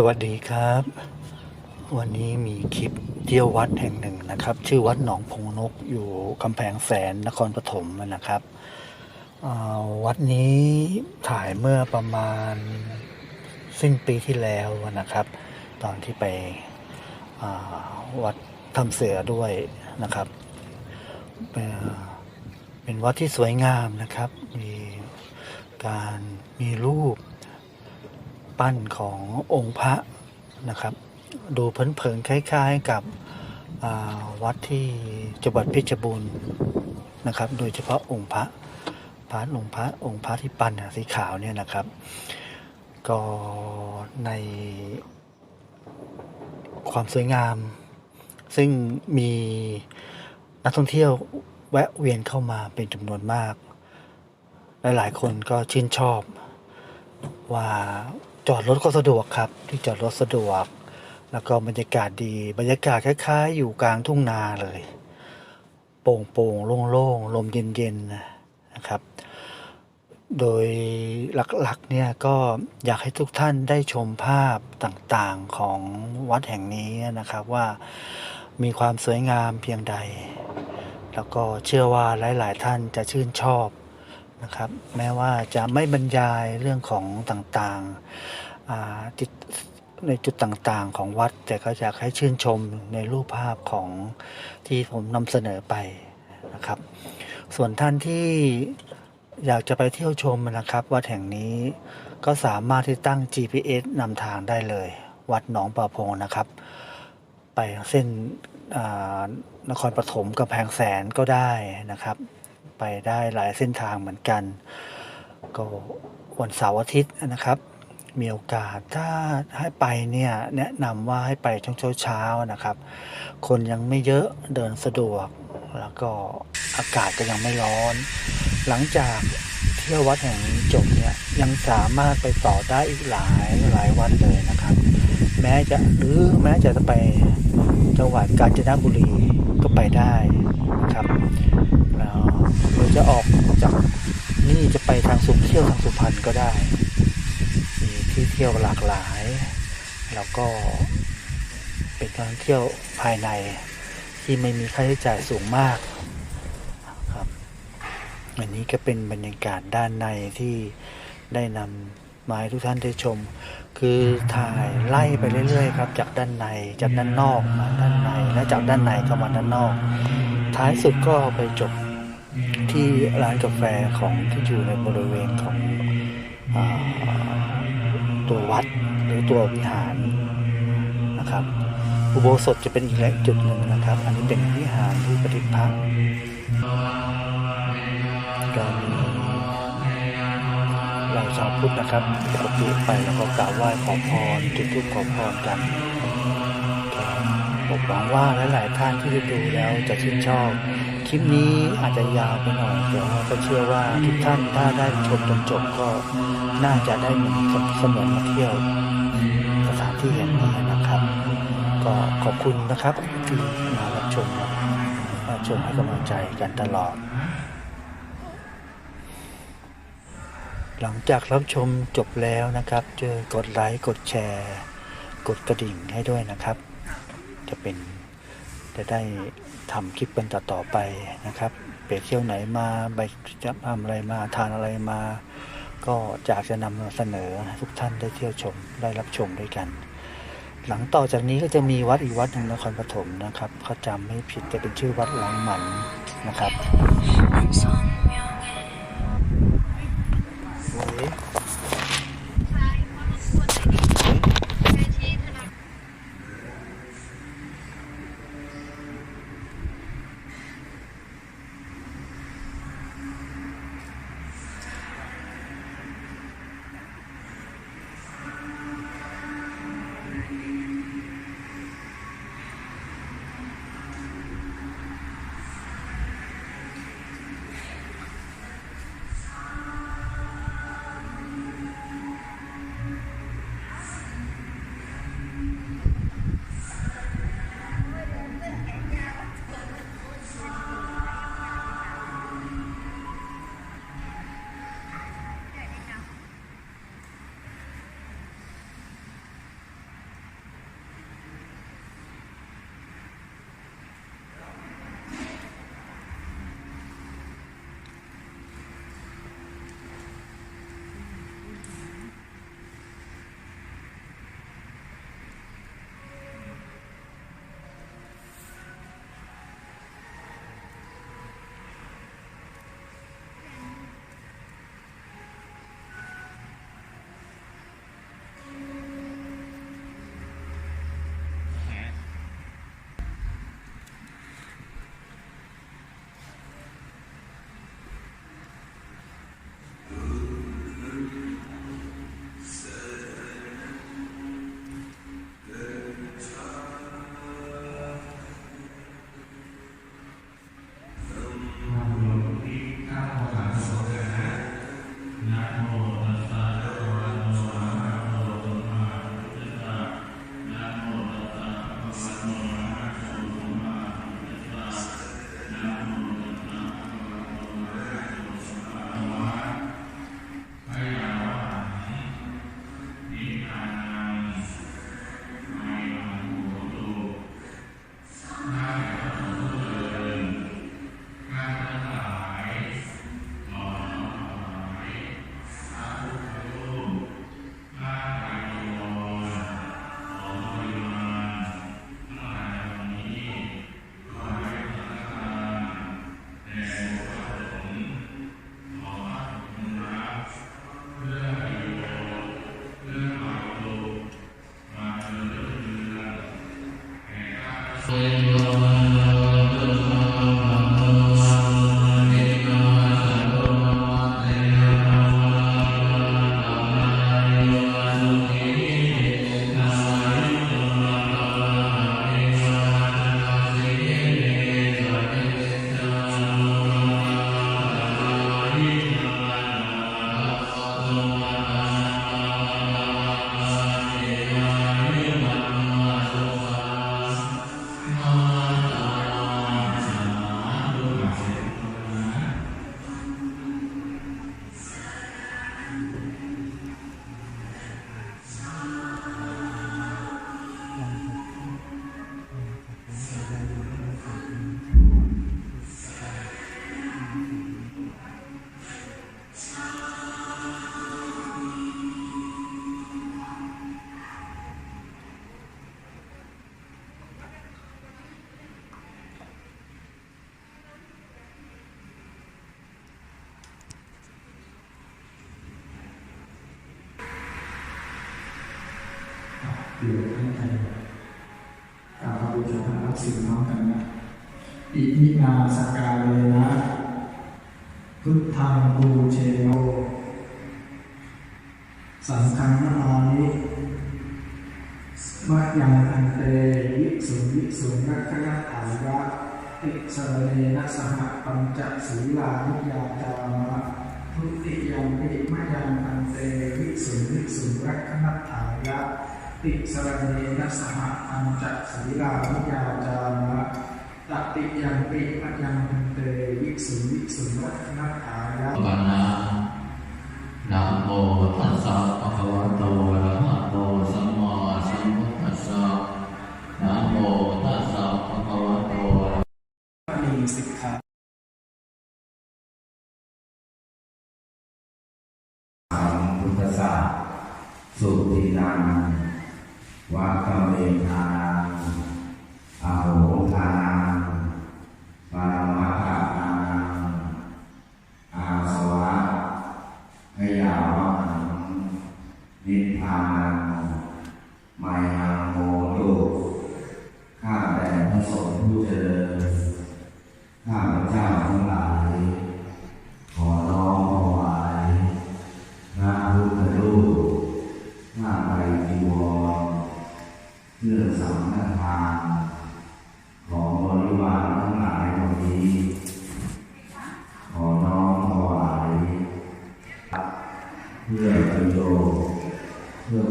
สวัสดีครับ วันนี้มีคลิปเที่ยววัดแห่งหนึ่งนะครับ ชื่อวัดหนองพงนกอยู่กำแพงแสนนครปฐมนะครับวัดนี้ถ่ายเมื่อประมาณสิ้นปีที่แล้วนะครับ ตอนที่ไปวัดทำเสือด้วยนะครับ เป็นวัดที่สวยงามนะครับ มีการมีรูป ปั้นขององค์พระนะครับ ดูเผินๆคล้ายๆกับวัดที่จังหวัดเพชรบูรณ์นะครับ โดยเฉพาะองค์พระพระองค์พระองค์พระที่ปั้นสีขาวเนี่ยนะครับ ก็ในความสวยงาม ซึ่งมีนักท่องเที่ยวแวะเวียนเข้ามาเป็นจำนวนมาก หลายๆคนก็ชื่นชอบว่า จอดรถก็สะดวกครับ ที่จอดรถสะดวก แล้วก็บรรยากาศดี บรรยากาศคล้ายๆ อยู่กลางทุ่งนาเลย โปร่งๆโล่งๆ ลมเย็นๆนะครับ โดยหลักๆเนี่ยก็อยากให้ทุกท่านได้ชมภาพต่างๆของวัดแห่งนี้นะครับว่ามีความสวยงามเพียงใด แล้วก็เชื่อว่าหลายๆท่านจะชื่นชอบ นะครับ แม้ว่าจะไม่บรรยายเรื่องของต่างๆจุดในจุดต่างๆ ของวัด แต่ก็อยากให้ชื่นชมในรูปภาพของที่ผมนำเสนอไปนะครับ ส่วนท่านที่อยากจะไปเที่ยวชมนะครับ วัดแห่งนี้ก็สามารถที่ตั้ง GPS นำทางได้เลย วัดหนองประพงนะครับ ไปเส้นนครปฐมกำแพงแสนก็ได้นะครับ ไปได้หลายเส้นทางเหมือนกัน ก็วันเสาร์อาทิตย์นะครับ มีโอกาสถ้าให้ไปเนี่ยแนะนำว่าให้ไปช่วงเช้าๆนะครับ คนยังไม่เยอะเดินสะดวก แล้วก็อากาศก็ยังไม่ร้อน หลังจากเที่ยววัดแห่งนี้จบเนี่ยยังสามารถไปต่อได้อีกหลายหลายวัดเลยนะครับ แม้จะหรือแม้จะไปจังหวัดกาญจนบุรีก็ไปได้นะครับ แล้วเราจะออกจากนี่จะไป เที่ยวทางสุพรรณก็ได้ มีที่เที่ยวหลากหลาย แล้วก็เป็นการเที่ยวภายในที่ไม่มีค่าใช้จ่ายสูงมากครับอันนี้ก็เป็นบรรยากาศด้านในที่ได้นำมาให้ทุกท่านได้ชม คือถ่ายไล่ไปเรื่อยๆครับ จากด้านในจากด้านนอกมาด้านในและจากด้านในก็มาด้านนอก ท้ายสุดก็ไปจบ ที่ร้านกาแฟของที่อยู่ในบริเวณของอตัววัดหรือตัววิหารนะครับ อุโบสถจะเป็นอีกแหล่งจุดหนึ่งนะครับ อันนี้เป็นวิหารที่ประดิษฐ์พระก็มีเราชาวพุทธนะครับปกติไปแล้วก็กราบไหว้ขอพรจุดธูปขอพรกันผมหวังว่าหลายๆท่านที่ได้ดูแล้วจะชื่นชอบ คลิปนี้อาจจะยาวไปหน่อยแต่ว่าก็เชื่อว่าทุกท่านถ้าได้ชมจนจบก็น่าจะได้เหมือนเสมือนมาเที่ยวสถานที่แห่งนี้นะครับ ก็ขอบคุณนะครับที่มารับชมรับชมให้กำลังใจกันตลอด หลังจากรับชมจบแล้วนะครับเจอกดไลค์กดแชร์ กดกระดิ่งให้ด้วยนะครับ จะเป็น จะได้ทำคลิปเป็นต่อๆไปนะครับไปเที่ยวไหนมาไปจะทำอะไรมาทานอะไรมา ก็อยากจะนำเสนอทุกท่านได้เที่ยวชมได้รับชมด้วยกัน หลังต่อจากนี้ก็จะมีวัดอีกวัดหนึ่งนครปฐมนะครับเขาจำไม่ผิดจะเป็นชื่อวัดหลังหมันนะครับ เดี๋ยวให้ใครกล่าวบูชาพระรักสิ่งน้องกันนะอิมินาสกาเลนะพุทธังบูเชโนสังฆังนามานิมะยังอันเตวิสุวิสุงรักขณถายะติสเนนะสหปัญจศีลานิยาจามะทุติยัมปิมะยังอันเตวิสุวิสุงรักขณถายะ ติสรณเนนะสหอัญจัศีลาวิยาจามะตติยังปิปัญญังพันเตวิสุวิสุวัฒนถายะปานานะโมตัสสะภะคะวะโตอะระหะโตสัมมาสัมพุทธัสสะนะโมตัสสะภะคะวะโตอะระหะมีสิกขาาวหังนิพพานังไมหังโมตุข้าแต่พระสงฆ์ผู้เจริญข้าพระเจ้าทั้งหลาย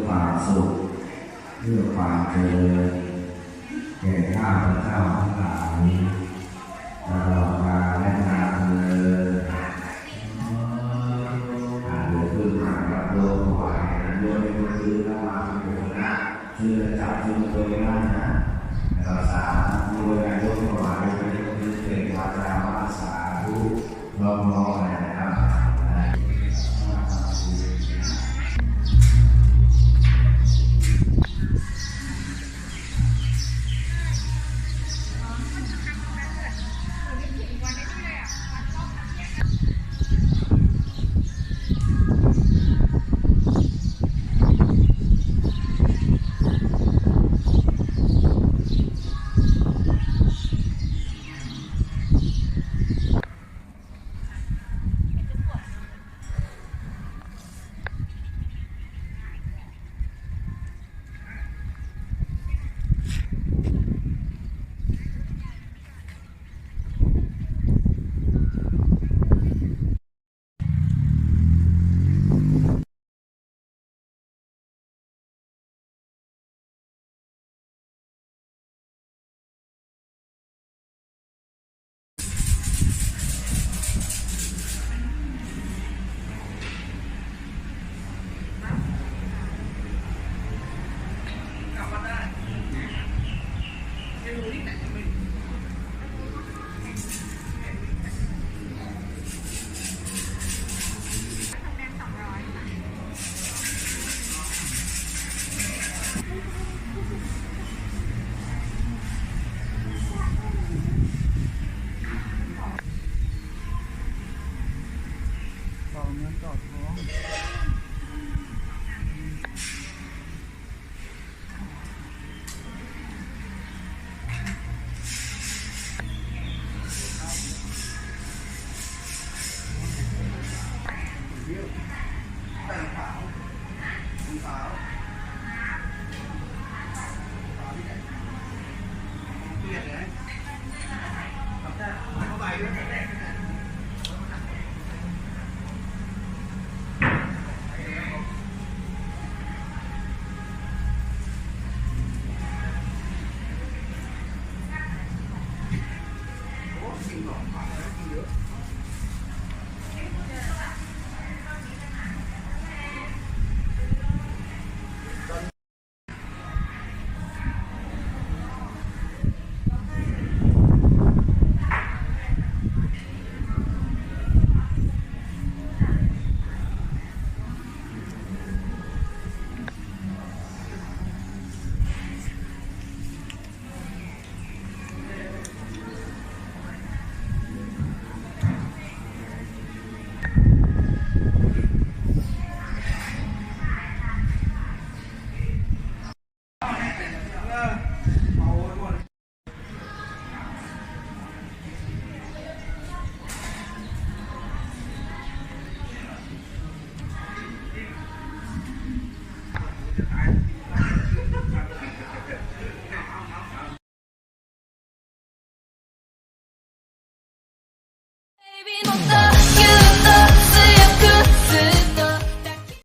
ความสุข เพื่อความเจริญแก่ข้าพเจ้าทั้งหลายตลอด